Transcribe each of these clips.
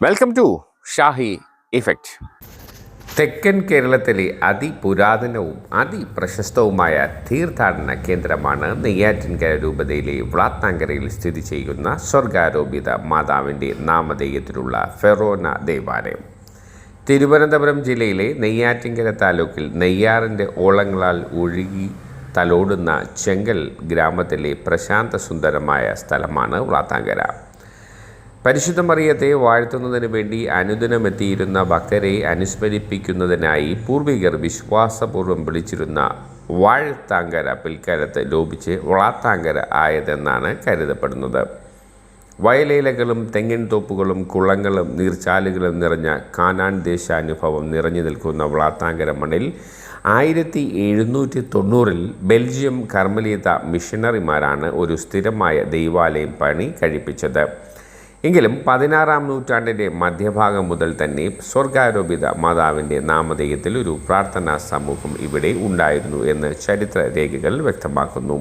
Welcome to Shahi effect തെക്കൻ കേരളത്തിലെ അതിപുരാതനവും അതിപ്രശസ്തവുമായ തീർത്ഥാടന കേന്ദ്രമാണ് നെയ്യാറ്റിൻകര രൂപതയിലെ വ്ളാത്താങ്കരയിൽ സ്ഥിതി ചെയ്യുന്ന സ്വർഗാരോപിത മാതാവിന്റെ നാമധേയത്തിലുള്ള ഫെറോന ദേവാലയം. തിരുവനന്തപുരം ജില്ലയിലെ നെയ്യാറ്റിൻകര താലൂക്കിൽ നെയ്യാറിന്റെ ഓളങ്ങളാൽ ഒഴുകി തലോടുന്ന ചെങ്കൽ ഗ്രാമത്തിലെ പ്രശാന്ത സുന്ദരമായ സ്ഥലമാണ് വ്ളാത്താങ്കര പരിശുദ്ധ മറിയത്തെ വാഴ്ത്തുന്നതിന് വേണ്ടി അനുദിനമെത്തിയിരുന്ന ഭക്തരെ അനുസ്മരിപ്പിക്കുന്നതിനായി പൂർവികർ വിശ്വാസപൂർവം വിളിച്ചിരുന്ന വാഴ്ത്താങ്കര പിൽക്കാലത്ത് ലോപിച്ച് വളാത്താങ്കര ആയതെന്നാണ് കരുതപ്പെടുന്നത്. വയലേലകളും തെങ്ങിൻ തോപ്പുകളും കുളങ്ങളും നീർച്ചാലുകളും നിറഞ്ഞ കാനാൻ ദേശാനുഭവം നിറഞ്ഞു നിൽക്കുന്ന വളാത്താങ്കര മണ്ണിൽ ആയിരത്തി എഴുന്നൂറ്റി തൊണ്ണൂറിൽ ബെൽജിയം കർമ്മലീത മിഷണറിമാരാണ് ഒരു സ്ഥിരമായ ദൈവാലയം പണി കഴിപ്പിച്ചത്. എങ്കിലും പതിനാറാം നൂറ്റാണ്ടിന്റെ മധ്യഭാഗം മുതൽ തന്നെ സ്വർഗാരോപിത മാതാവിന്റെ നാമധേയത്തിൽ ഒരു പ്രാർത്ഥനാ സമൂഹം ഇവിടെ ഉണ്ടായിരുന്നു എന്ന് ചരിത്ര രേഖകൾ വ്യക്തമാക്കുന്നു.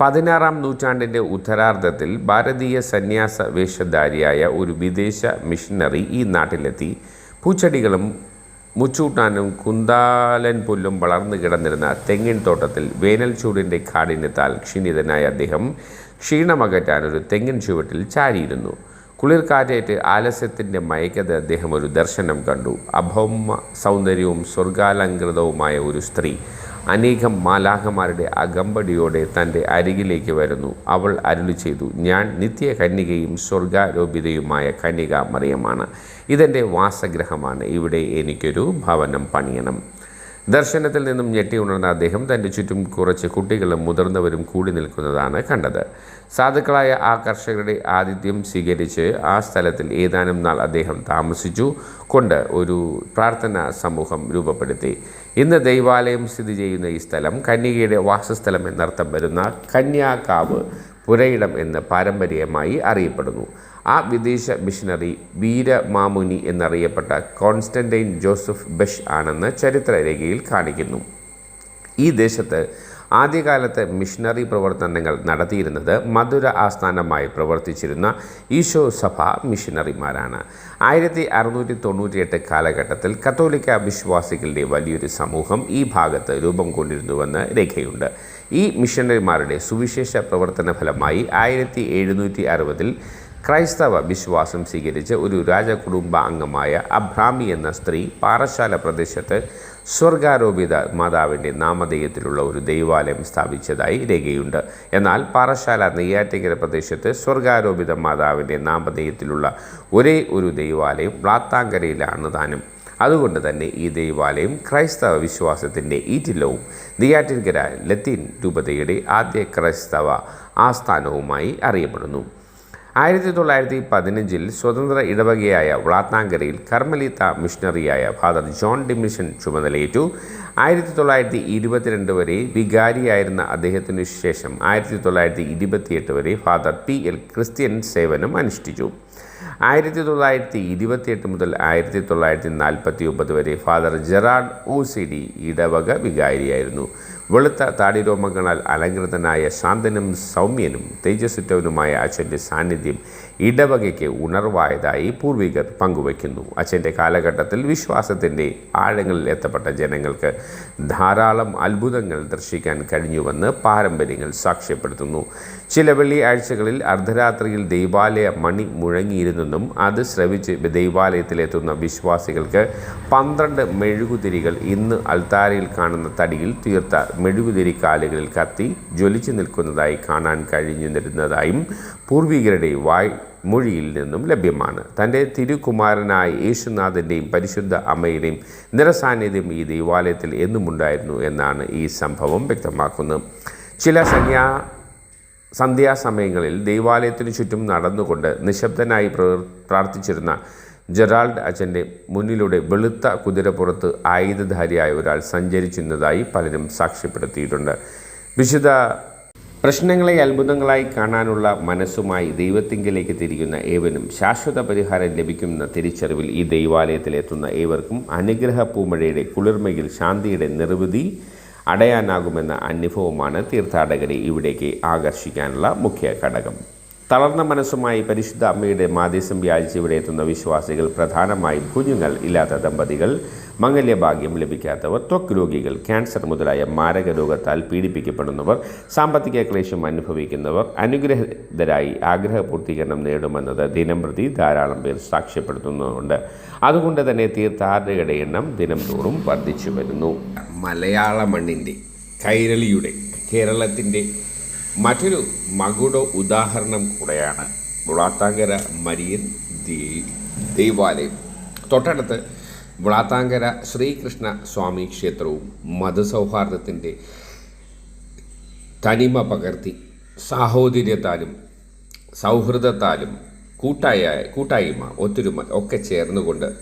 പതിനാറാം നൂറ്റാണ്ടിന്റെ ഉത്തരാർദ്ധത്തിൽ ഭാരതീയ സന്യാസ വേഷധാരിയായ ഒരു വിദേശ മിഷനറി ഈ നാട്ടിലെത്തി. പൂച്ചെടികളും മുച്ചൂട്ടാനും കുന്താലൻ പുല്ലും വളർന്നു കിടന്നിരുന്ന തെങ്ങിൻ തോട്ടത്തിൽ വേനൽ ചൂടിന്റെ കാഠിന്യത്താൽ ക്ഷീണിതനായ അദ്ദേഹം ക്ഷീണമകറ്റാൻ ഒരു തെങ്ങിൻ ചുവട്ടിൽ ചാരിയിരുന്നു. കുളിർക്കാറ്റേറ്റ് ആലസ്യത്തിന്റെ മയക്കത് അദ്ദേഹം ഒരു ദർശനം കണ്ടു. അഭൗമ സൗന്ദര്യവും സ്വർഗാലങ്കൃതവുമായ ഒരു സ്ത്രീ. അനേകം മാലാഹമാരുടെ അകമ്പടിയോടെ തന്റെ അരികിലേക്ക് വരുന്നു. അവൾ അരുളി ചെയ്തു ഞാൻ നിത്യ കന്യകയും സ്വർഗാരോപിതയുമായ കന്യക മറിയമാണ് ഇതെന്റെ വാസഗ്രഹമാണ് ഇവിടെ എനിക്കൊരു ഭവനം പണിയണം. ദർശനത്തിൽ നിന്നും ഞെട്ടി ഉണർന്ന അദ്ദേഹം തന്റെ ചുറ്റും കുറച്ച് കുട്ടികളും മുതിർന്നവരും കൂടി നിൽക്കുന്നതാണ് കണ്ടത്. സാധുക്കളായ ആ കർഷകരുടെ ആതിഥ്യം സ്വീകരിച്ച് ആ സ്ഥലത്തിൽ ഏതാനും നാൾ അദ്ദേഹം താമസിച്ചു കൊണ്ട് ഒരു പ്രാർത്ഥനാ സമൂഹം രൂപപ്പെടുത്തി. ഇന്ന് ദൈവാലയം സ്ഥിതി ചെയ്യുന്ന ഈ സ്ഥലം കന്യകയുടെ വാസസ്ഥലം എന്നർത്ഥം വരുന്ന കന്യാകാവ് പുരയിടം എന്ന് പാരമ്പര്യമായി അറിയപ്പെടുന്നു. ആ വിദേശ മിഷനറി വീരമാമുനി എന്നറിയപ്പെട്ട കോൺസ്റ്റന്റൈൻ ജോസഫ് ബഷ് ആണെന്ന് ചരിത്രരേഖയിൽ കാണിക്കുന്നു. ഈ ദേശത്ത് ആദ്യകാലത്ത് മിഷണറി പ്രവർത്തനങ്ങൾ നടത്തിയിരുന്നത് മധുര ആസ്ഥാനമായി പ്രവർത്തിച്ചിരുന്ന ഈശോ സഭ മിഷണറിമാരാണ് ആയിരത്തി അറുന്നൂറ്റി തൊണ്ണൂറ്റിയെട്ട് കാലഘട്ടത്തിൽ കത്തോലിക്ക വിശ്വാസികളുടെ വലിയൊരു സമൂഹം ഈ ഭാഗത്ത് രൂപം കൊണ്ടിരുന്നുവെന്ന് രേഖയുണ്ട്. ഈ മിഷണറിമാരുടെ സുവിശേഷ പ്രവർത്തന ഫലമായി ആയിരത്തി എഴുന്നൂറ്റി അറുപതിൽ ക്രൈസ്തവ വിശ്വാസം സ്വീകരിച്ച് ഒരു രാജകുടുംബ അംഗമായ അബ്രാമി എന്ന സ്ത്രീ പാറശാല പ്രദേശത്ത് സ്വർഗാരോപിത മാതാവിന്റെ നാമധേയത്തിലുള്ള ഒരു ദൈവാലയം സ്ഥാപിച്ചതായി രേഖയുണ്ട്. എന്നാൽ പാറശാല നെയ്യാറ്റിങ്കര പ്രദേശത്ത് സ്വർഗാരോപിത മാതാവിന്റെ നാമധേയത്തിലുള്ള ഒരേ ഒരു ദൈവാലയം വ്ളാത്താങ്കരയിലാണ് താനും. അതുകൊണ്ട് തന്നെ ഈ ദൈവാലയം ക്രൈസ്തവ വിശ്വാസത്തിന്റെ ഈറ്റില്ലവും നെയ്യാറ്റിൻകര ലത്തീൻ രൂപതയുടെ ആദ്യ ക്രൈസ്തവ ആസ്ഥാനവുമായി അറിയപ്പെടുന്നു. ആയിരത്തി തൊള്ളായിരത്തി പതിനഞ്ചിൽ സ്വതന്ത്ര ഇടവകയായ വ്ളാത്താങ്കരയിൽ കർമ്മലീത്ത മിഷണറിയായ ഫാദർ ജോൺ ഡിമിഷൻ ചുമതലയേറ്റു. ആയിരത്തി തൊള്ളായിരത്തി ഇരുപത്തിരണ്ട് വരെ വികാരിയായിരുന്ന അദ്ദേഹത്തിനു ശേഷം ആയിരത്തി തൊള്ളായിരത്തി ഇരുപത്തിയെട്ട് വരെ ഫാദർ പി എൽ ക്രിസ്ത്യൻ സേവനം അനുഷ്ഠിച്ചു. ആയിരത്തി തൊള്ളായിരത്തി ഇരുപത്തിയെട്ട് മുതൽ ആയിരത്തി തൊള്ളായിരത്തി നാൽപ്പത്തി ഒമ്പത് വരെ father Gerard O C D ഇടവക വികാരിയായിരുന്നു. വെളുത്ത താടിരോമങ്ങളാൽ അലങ്കൃതനായ ശാന്തനും സൗമ്യനും തേജസ്സുറ്റവനുമായ അച്ഛന്റെ സാന്നിധ്യം ഇടവകയ്ക്ക് ഉണർവായതായി പൂർവികർ പങ്കുവയ്ക്കുന്നു. അച്ഛന്റെ കാലഘട്ടത്തിൽ വിശ്വാസത്തിന്റെ ആഴങ്ങളിൽ എത്തപ്പെട്ട ജനങ്ങൾക്ക് ധാരാളം അത്ഭുതങ്ങൾ ദർശിക്കാൻ കഴിഞ്ഞുവെന്ന് പാരമ്പര്യങ്ങൾ സാക്ഷ്യപ്പെടുത്തുന്നു. ചില വെള്ളിയാഴ്ചകളിൽ അർദ്ധരാത്രിയിൽ ദൈവാലയ മണി മുഴങ്ങിയിരുന്നെന്നും അത് ശ്രവിച്ച് ദൈവാലയത്തിലെത്തുന്ന വിശ്വാസികൾക്ക് പന്ത്രണ്ട് മെഴുകുതിരികൾ ഇന്ന് അൽത്താരയിൽ കാണുന്ന തടിയിൽ തീർത്ത മെഴുകുതിരി കാലുകളിൽ കത്തി ജ്വലിച്ചു നിൽക്കുന്നതായി കാണാൻ കഴിഞ്ഞിരുന്നതായും പൂർവികരുടെ വായ് മൊഴിയിൽ നിന്നും ലഭ്യമാണ്. തന്റെ തിരുകുമാരനായ യേശുനാഥന്റെയും പരിശുദ്ധ അമ്മയുടെയും നിറസാന്നിധ്യം ഈ ദൈവാലയത്തിൽ എന്നുമുണ്ടായിരുന്നു എന്നാണ് ഈ സംഭവം വ്യക്തമാക്കുന്നത്. ചില സന്യാ സന്ധ്യാസമയങ്ങളിൽ ദൈവാലയത്തിനു ചുറ്റും നടന്നുകൊണ്ട് നിശബ്ദനായി പ്രാർത്ഥിച്ചിരുന്ന ജെറാൾഡ് അച്ഛന്റെ മുന്നിലൂടെ വെളുത്ത കുതിരപ്പുറത്ത് ആയുധധാരിയായ ഒരാൾ സഞ്ചരിച്ചിരുന്നതായി പലരും സാക്ഷ്യപ്പെടുത്തിയിട്ടുണ്ട്. വിശുദ്ധ പ്രശ്നങ്ങളെ അത്ഭുതങ്ങളായി കാണാനുള്ള മനസ്സുമായി ദൈവത്തിങ്കിലേക്ക് തിരിയുന്ന ഏവനും ശാശ്വത പരിഹാരം ലഭിക്കുന്ന തിരിച്ചറിവിൽ ഈ ദൈവാലയത്തിലെത്തുന്ന ഏവർക്കും അനുഗ്രഹ പൂമഴയുടെ കുളിർമയിൽ ശാന്തിയുടെ നിർവൃതി അടയാനാകുമെന്ന അനുഭവമാണ് തീർത്ഥാടകരെ ഇവിടേക്ക് ആകർഷിക്കാനുള്ള മുഖ്യ ഘടകം. തളർന്ന മനസ്സുമായി പരിശുദ്ധ അമ്മയുടെ മാധ്യസം വ്യാഴ്ച ഇവിടെ എത്തുന്ന വിശ്വാസികൾ പ്രധാനമായും കുഞ്ഞുങ്ങൾ ഇല്ലാത്ത ദമ്പതികൾ മംഗല്യഭാഗ്യം ലഭിക്കാത്തവർ ത്വക്ക് രോഗികൾ ക്യാൻസർ മുതലായ മാരക രോഗത്താൽ പീഡിപ്പിക്കപ്പെടുന്നവർ സാമ്പത്തിക ക്ലേശം അനുഭവിക്കുന്നവർ അനുഗ്രഹിതരായി ആഗ്രഹ പൂർത്തീകരണം നേടുമെന്നത് ദിനംപ്രതി ധാരാളം പേർ സാക്ഷ്യപ്പെടുത്തുന്നുണ്ട്. അതുകൊണ്ട് തന്നെ തീർത്ഥാടകരുടെ എണ്ണം ദിനം തോറും വർദ്ധിച്ചു വരുന്നു. മലയാള മണ്ണിന്റെ കൈരളിയുടെ കേരളത്തിന്റെ മറ്റൊരു മകുട ഉദാഹരണം കൂടെയാണ്. വിളാത്താങ്കര മരിയൻ ദേവാലയം. തൊട്ടടുത്ത് വിളാത്താങ്കര ശ്രീകൃഷ്ണ സ്വാമി ക്ഷേത്രവും മതസൗഹാർദ്ദത്തിന്റെ തനിമ പകർത്തി സാഹോദര്യത്താലും സൗഹൃദത്താലും കൂട്ടായ കൂട്ടായ്മ ഒത്തൊരുമ ഒക്കെ ചേർന്നുകൊണ്ട്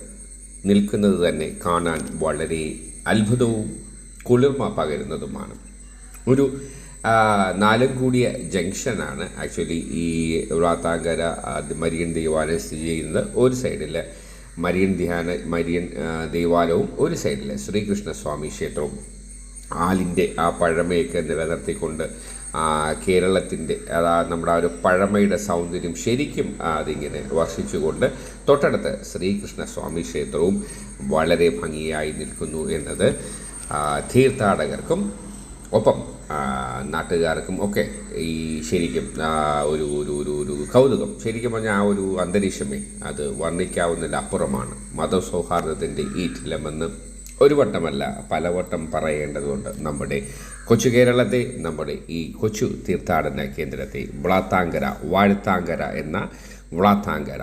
നിൽക്കുന്നത് തന്നെ കാണാൻ വളരെ അത്ഭുതവും കുളിർമ പകരുന്നതുമാണ്. ഒരു നാലും കൂടിയ ജംഗ്ഷനാണ് ആക്ച്വലി ഈ വ്രാത്താങ്കര ആ, മരിയൻ ദേവാലയം സ്ഥിതി ചെയ്യുന്നത് ഒരു സൈഡിൽ മരിയൻ ധ്യാന മരിയൻ ദേവാലയവും ഒരു സൈഡിൽ ശ്രീകൃഷ്ണസ്വാമി ക്ഷേത്രവും. ആലിന്റെ ആ പഴമയൊക്കെ നിലനിർത്തിക്കൊണ്ട് കേരളത്തിന്റെ അതാ നമ്മുടെ ആ ഒരു പഴമയുടെ സൗന്ദര്യം ശരിക്കും അതിങ്ങനെ വർഷിച്ചുകൊണ്ട് തൊട്ടടുത്ത് ശ്രീകൃഷ്ണ സ്വാമി ക്ഷേത്രവും വളരെ ഭംഗിയായി നിൽക്കുന്നു എന്നത് തീർത്ഥാടകർക്കും ഒപ്പം നാട്ടുകാർക്കും ഒക്കെ ഈ ശരിക്കും ഒരു ഒരു ഒരു ഒരു കൗതുകം. ശരിക്കും പറഞ്ഞാൽ ആ ഒരു അന്തരീക്ഷമേ അത് വർണിക്കാവുന്നതിലപ്പുറമാണ് മതസൗഹാർദ്ദത്തിന്റെ ഈറ്റിലമെന്ന് ഒരു വട്ടമല്ല പലവട്ടം പറയേണ്ടതുകൊണ്ട് നമ്മുടെ കൊച്ചു കേരളത്തെ നമ്മുടെ ഈ കൊച്ചു തീർത്ഥാടന കേന്ദ്രത്തെ. വ്ളാത്താങ്കര വാഴ്ത്താങ്കര എന്ന വ്ളാത്താങ്കര.